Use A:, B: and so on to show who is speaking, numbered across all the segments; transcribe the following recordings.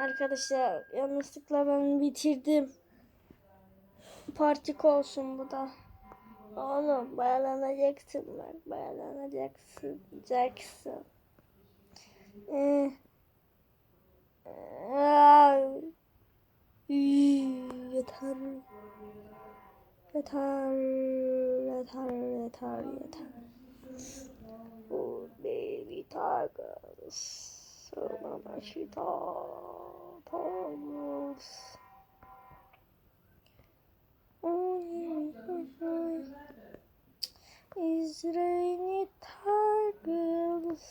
A: Arkadaşlar yanlışlıkla ben bitirdim. Partik olsun bu da. Oğlum bayalanacaksın bak bayalanacaksın. Jackson. Üy, yeter. Yeter. Yeter. Yeter. Yeter. Oh baby tigers. Shita. Tigers. Is rainy tigers.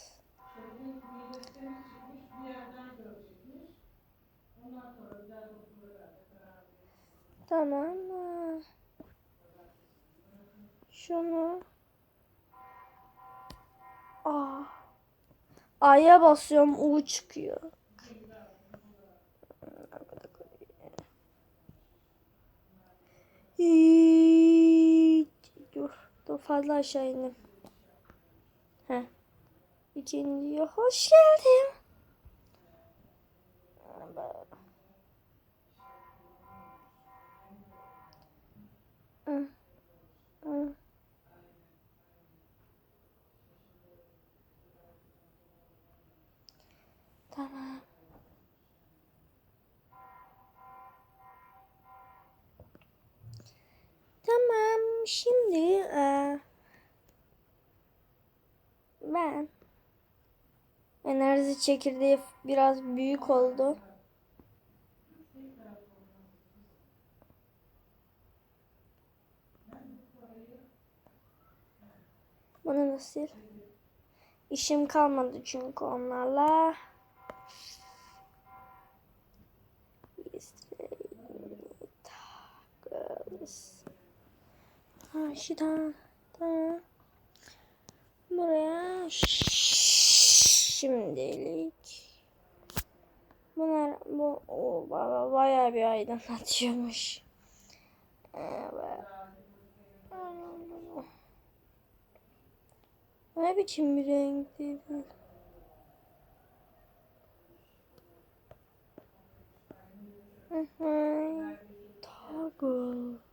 A: Tamam mı? Şunu. A'ya basıyorum U çıkıyor. Dur, dur fazla aşağı indim. Heh. İkinciye hoş geldin. Ben enerji çekirdeği biraz büyük oldu. Bunu da sil. İşim kalmadı çünkü onlarla. Ha şuradan. Tamam. Buraya şimdilik. Bunlar bu o baba bayağı bir aydınlatıyormuş. Evet. Ne biçim bir renk değil mi? Toggle.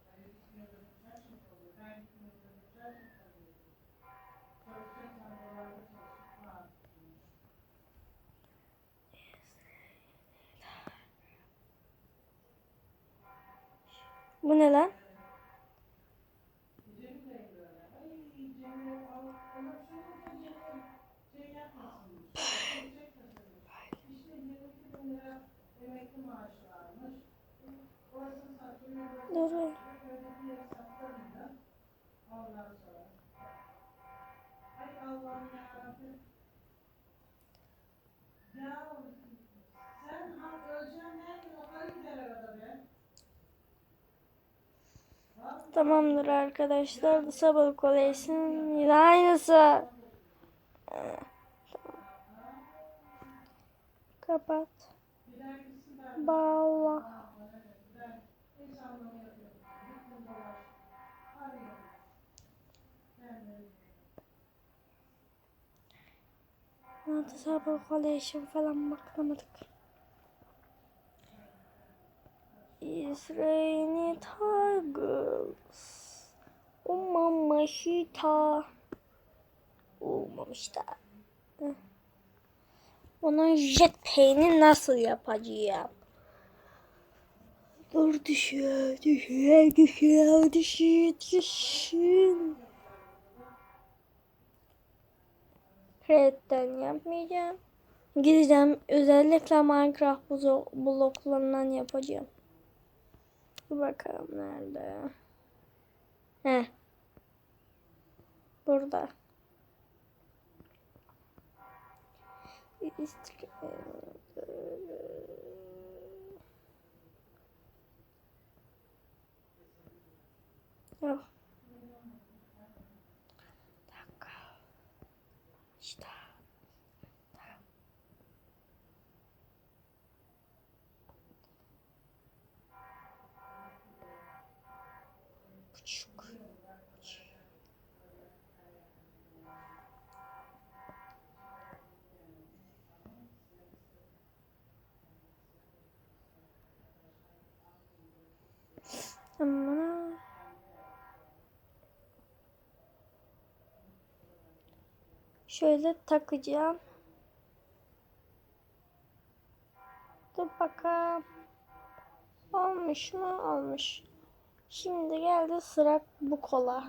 A: Bu ne lan? Dur. Tamamdır arkadaşlar. Sabah koleksiyonu yine aynısı. Kapat. Bağla. Altı sabah koleksiyon falan bakamadık. Is rainy tigers. Umamashita. Umamashita. Onun jetpack'ini nasıl yapacağım? Dur düşüyor, düşüyor, düşüyor, düşüyor, düşüyor. Red'den yapmayacağım. Gideceğim özellikle Minecraft bloklarından yapacağım. Bir bakalım nerede. He. Burada. Yok. Tamam. Şöyle takacağım. Dur bakalım. Olmuş mu? Olmuş. Şimdi geldi sıra bu kola.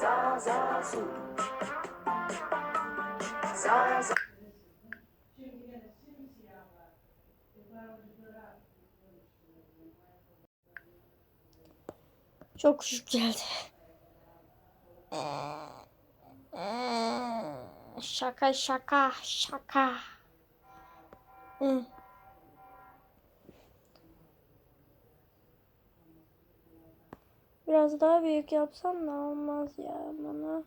A: Zaza su. Zaza. Çok küçük geldi. Şaka şaka şaka. Hı. Biraz daha büyük yapsam da olmaz ya bana.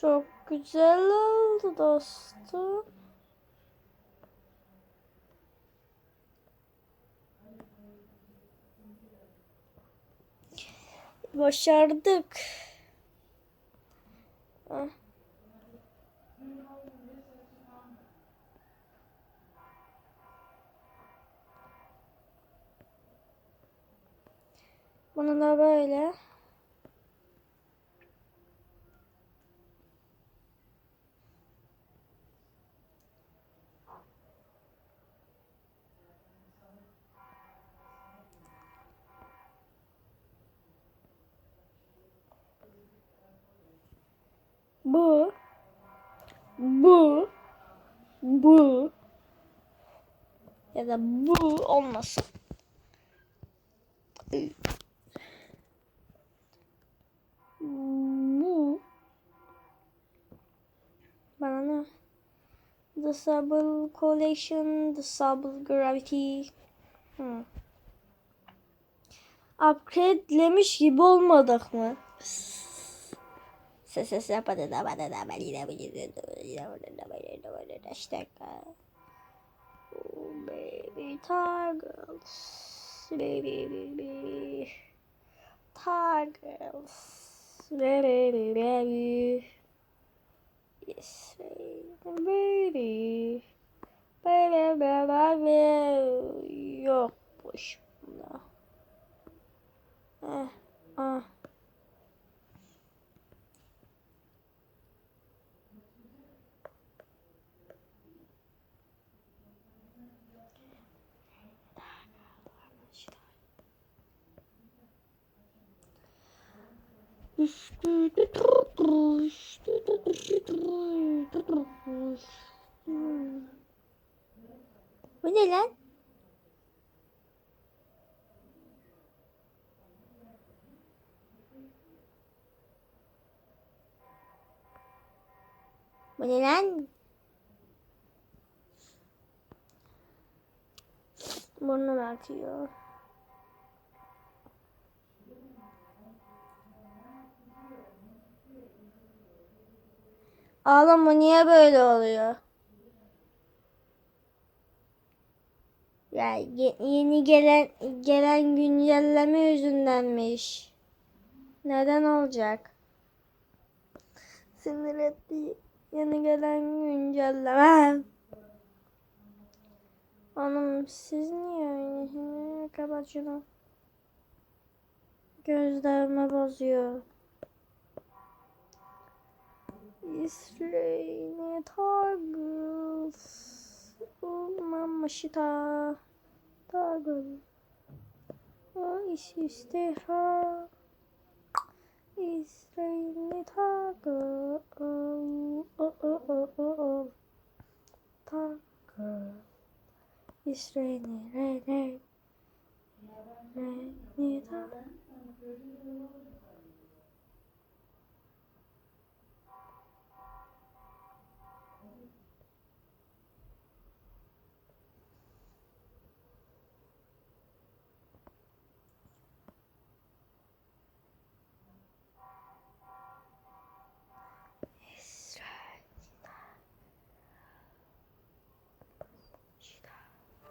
A: Çok güzel oldu dostum. Başardık. Ah. Bunu da böyle. Bu. Bu. Bu. Ya da bu olmasın. Bu. Bana ne? Disable collection, disable gravity. Hmm. Upgrade'lemiş gibi olmadık mı? Ses ses yapmadı da bana da ben yine bir yine bir işte Oh baby toggles baby baby toggles baby baby yes baby baby baby yokmuş bunda eh ah Bu ne lan? Bu ne lan? Burnum atıyor. Ağlama niye böyle oluyor? Ya ye- yeni gelen gelen güncelleme yüzündenmiş. Neden olacak? Sinir etti. Yeni gelen güncelleme. Hanım siz niye öyle? Kapat şunu. Gözlerime bozuyor. İsrail Targles. Mamashita Targles. O iş istiha İsrail Targles O o o o o Targles. İsrail re re re re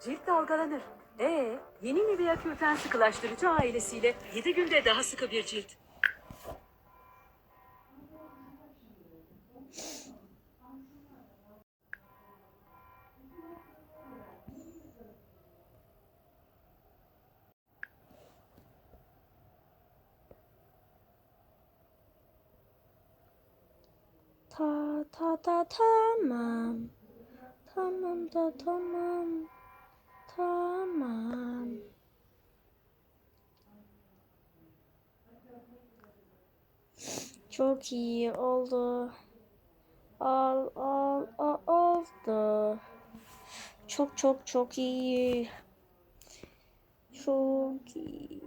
B: cilt dalgalanır. Ee, yeni Nivea Kürten sıkılaştırıcı ailesiyle 7 günde daha sıkı bir cilt.
A: Ta ta ta tamam. Tamam da tamam. Tamam. Çok iyi oldu. Al al al oldu. Çok çok çok iyi. Çok iyi.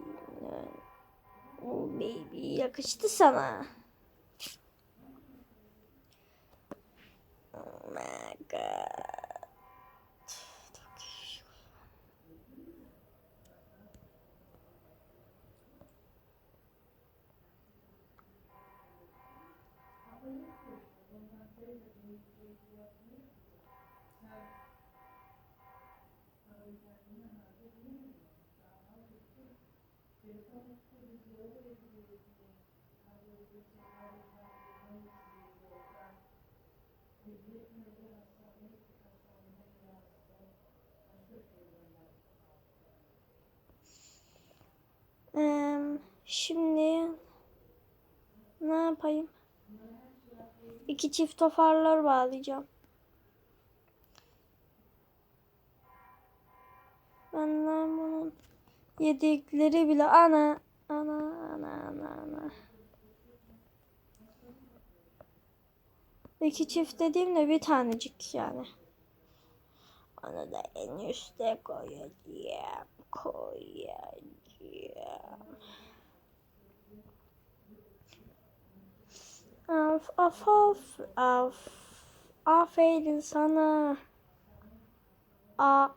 A: Oh baby yakıştı sana. Oh my god. Şimdi ne yapayım? İki çift toparlar bağlayacağım. Benden bunun yedikleri bile ana ana ana ana ana. İki çift dediğimde bir tanecik yani. Onu da en üste koyacağım. Koyacağım. Af af af af. Aferin sana. A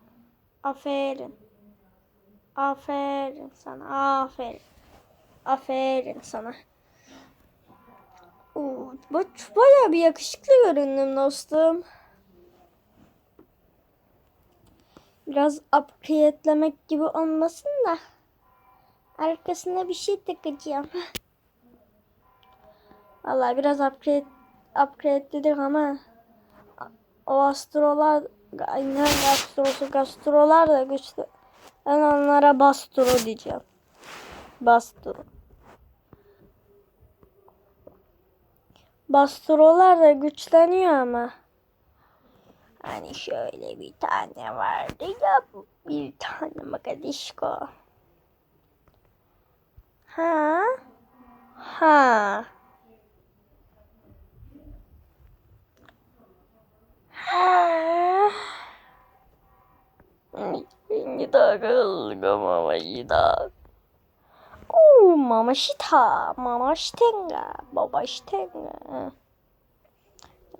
A: aferin. Aferin sana. Aferin. Aferin sana. Oo, bayağı bir yakışıklı göründüm dostum. Biraz upgrade'lemek gibi olmasın da. Arkasına bir şey takacağım. Vallahi biraz upgrade upgrade dedik ama o astrolar astrosu gastrolar da güçlü. Ben onlara bastro diyeceğim. Bastro. Bastrolar da güçleniyor ama. Hani şöyle bir tane vardı ya bir tane makadişko. Ha? Ha. Ha. Ini takıldık ama yine. Oo, mama şita, mama şitenga, baba şitenga.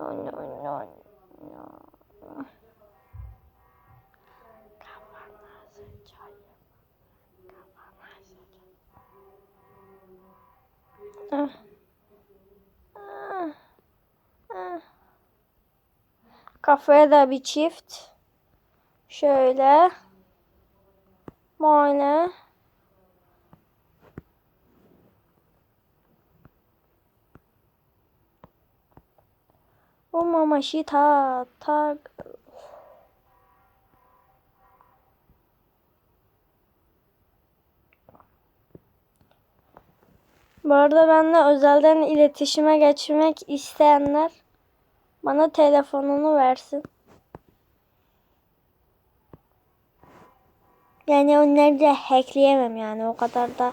A: No, no, no, no. Ah. Ah. Ah. Da bir çift. Şöyle. Böyle. O mamaşı ta ta Bu arada benimle özelden iletişime geçmek isteyenler bana telefonunu versin. Yani onları da hackleyemem yani o kadar da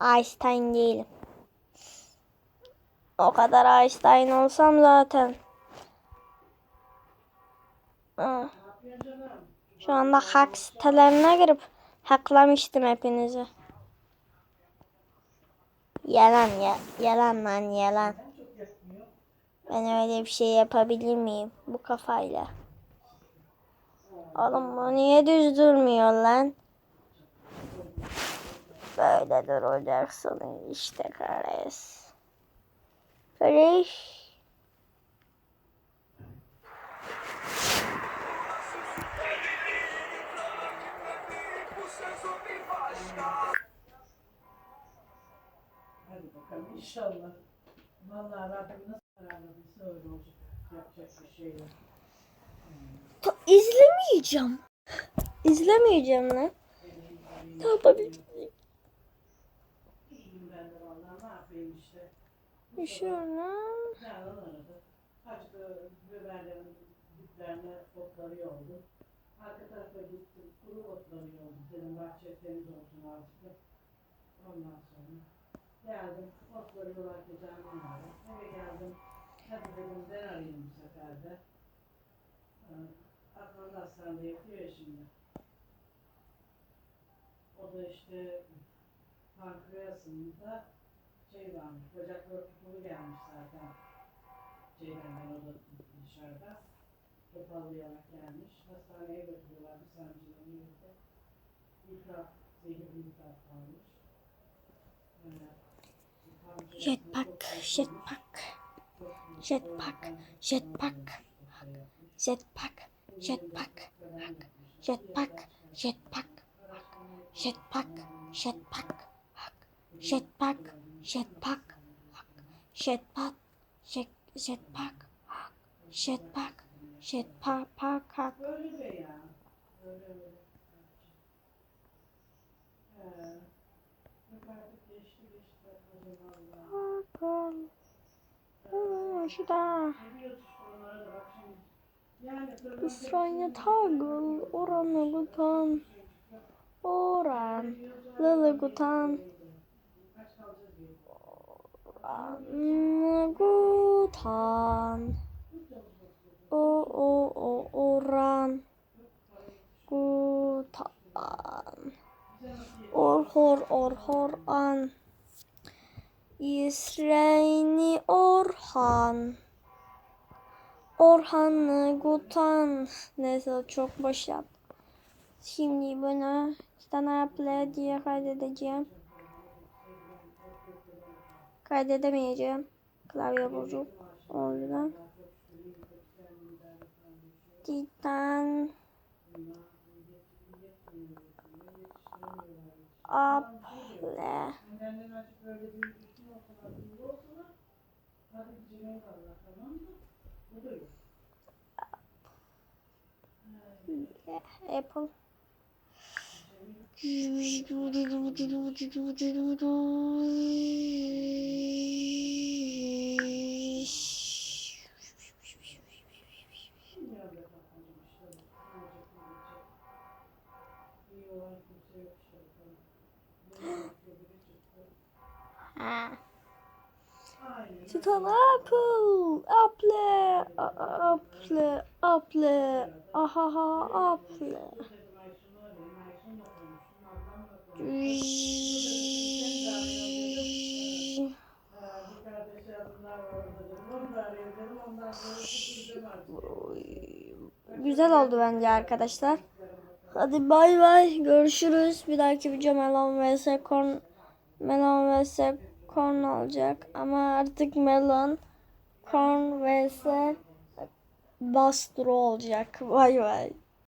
A: Einstein değilim. O kadar Einstein olsam zaten. Şu anda hack sitelerine girip hacklamıştım hepinizi. Yalan ya, yalan lan yalan. Ben öyle bir şey yapabilir miyim bu kafayla? Oğlum bu niye düz durmuyor lan? Böyle duracaksın işte kares. Fresh.
C: Hadi bakalım inşallah. Vallahi Rabbim nasıl kararladıysa öyle olacak. Yapacak bir şey yok.
A: Hmm. İzle izlemeyeceğim. İzlemeyeceğim lan. Ne yapabilirim?
C: Ondan sonra geldim. Otları yolarken canım vardı. Eve geldim. Hadi dedim ben arayayım bu sefer de. Aklımda hastanede yatıyor ya şimdi. O da işte pankreasında şey varmış, bacakları tutulu gelmiş zaten. Şeyden o da dışarıda. Topallayarak gelmiş. Hastaneye götürüyorlar bir sancıların yerinde. İltihap, zehirli iltihap kalmış. Ee, pankreasında
A: Jetpack,
C: çok fazla
A: jetpack, jetpack, hak, jetpack, jetpack, hak, jetpack, jetpack, hak, jetpack, jetpack, hak, jetpack, jet, jetpack, hak, jetpack,
C: jetpack, park, hak.
A: Bakın. Şurada. Isranya tagıl oranı gutan oran lılı gutan oranı gutan. O o o oran gutan. Orhor orhor an. İsreyni Orhan. Orhan'ı Gutan. Neyse çok boş yap. Şimdi bunu sana play diye kaydedeceğim. Kaydedemeyeceğim. Klavye bozuk. O yüzden. Titan. Apple. Apple.
C: Ah.
A: Mountain Apple. Apple. Apple. Apple. Ahaha apple. Güzel oldu bence arkadaşlar. Hadi bay bay. Görüşürüz. Bir dahaki video Melon vs. Korn Melon vs. Korn olacak. Ama artık Melon Korn vs Bastro olacak. Bay bay.